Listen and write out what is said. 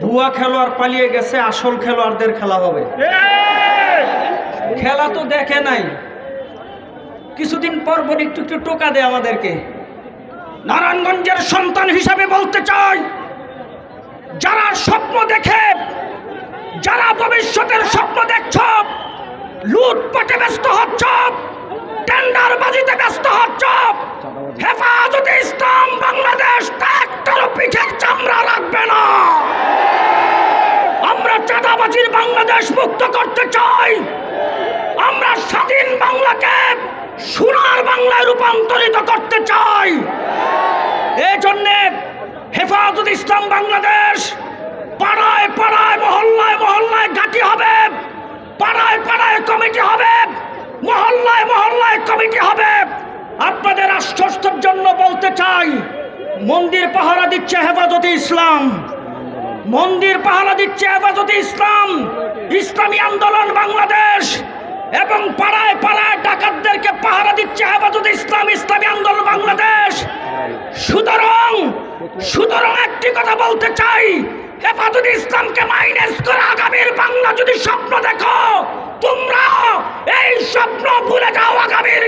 ভুয়া খেলোয়াড় পালিয়ে গেছে আসল খেলোয়াড়দের খেলা হবে। খেলা তো দেখে নাই। কিছুদিন পর পর একটু একটু টোকা দেয় আমাদেরকে। নারায়ণগঞ্জের সন্তান হিসাবে বলতে চাই যারা স্বপ্ন দেখে যারা ভবিষ্যতের স্বপ্ন দেখছ লুটপাটে ব্যস্ত হচ্ছ টেন্ডারবাজিতে ব্যস্ত হচ্ছ হেফাজতে বাংলাদেশ মুক্ত করতে চাই। আমরা স্বাধীন বাংলাকে সোনার বাংলায় রূপান্তরিত করতে চাই। এই হেফাজত ইসলাম বাংলাদেশ পাড়ায় পাড়ায়, মহল্লায় মহল্লায় ঘাঁটি হবে। পাড়ায় পাড়ায় কমিটি হবে। মহল্লায় মহল্লায় কমিটি হবে। আপনাদের আশ্বস্তের জন্য বলতে চাই, মন্দির পাহারা দিচ্ছে হেফাজতে ইসলাম। মন্দির পাহারা দিচ্ছে হেফাজতে ইসলাম। ইসলামী আন্দোলন বাংলাদেশ। এবং পাড়ায় পাড়ায় ডাকাতদেরকে পাহারা দিচ্ছে হেফাজতে ইসলাম, ইসলামী আন্দোলন বাংলাদেশ। সুতরাং সুতরাং একটি কথা বলতে চাই, হেফাজত ইসলামকে মাইনাস করে আগামীর বাংলা যদি স্বপ্ন দেখো, তোমরা এই স্বপ্ন ভুলে যাও আগামীর